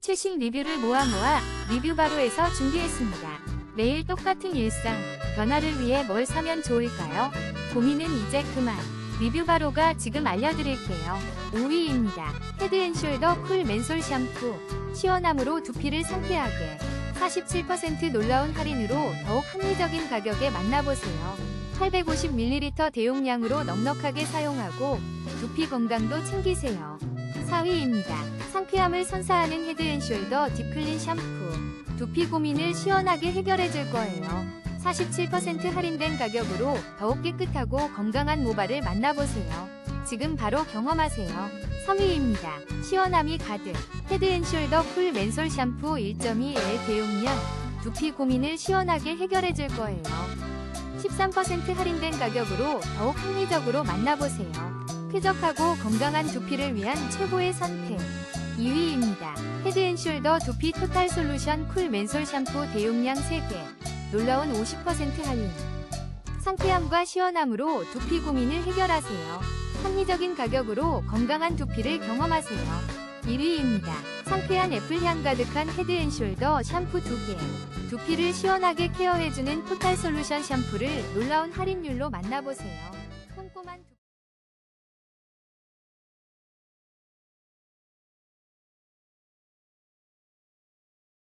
최신 리뷰를 모아 모아 리뷰 바로에서 준비했습니다. 매일 똑같은 일상, 변화를 위해 뭘 사면 좋을까요? 고민은 이제 그만. 리뷰 바로가 지금 알려드릴게요. 5위입니다. 헤드앤숄더 쿨 맨솔 샴푸. 시원함으로 두피를 상쾌하게. 47% 놀라운 할인으로 더욱 합리적인 가격에 만나보세요. 850ml 대용량으로 넉넉하게 사용하고 두피 건강도 챙기세요. 4위입니다. 상쾌함을 선사하는 헤드앤숄더 딥클린 샴푸. 두피 고민을 시원하게 해결해줄 거예요. 47% 할인된 가격으로 더욱 깨끗하고 건강한 모발을 만나보세요. 지금 바로 경험하세요. 3위입니다. 시원함이 가득. 헤드앤숄더 쿨 맨솔 샴푸 1.2L 대용량. 두피 고민을 시원하게 해결해줄 거예요. 13% 할인된 가격으로 더욱 합리적으로 만나보세요. 쾌적하고 건강한 두피를 위한 최고의 선택. 2위입니다. 헤드앤숄더 두피 토탈 솔루션 쿨 맨솔 샴푸 대용량 3개. 놀라운 50% 할인. 상쾌함과 시원함으로 두피 고민을 해결하세요. 합리적인 가격으로 건강한 두피를 경험하세요. 1위입니다. 상쾌한 애플향 가득한 헤드앤숄더 샴푸 2개. 두피를 시원하게 케어해주는 토탈 솔루션 샴푸를 놀라운 할인율로 만나보세요.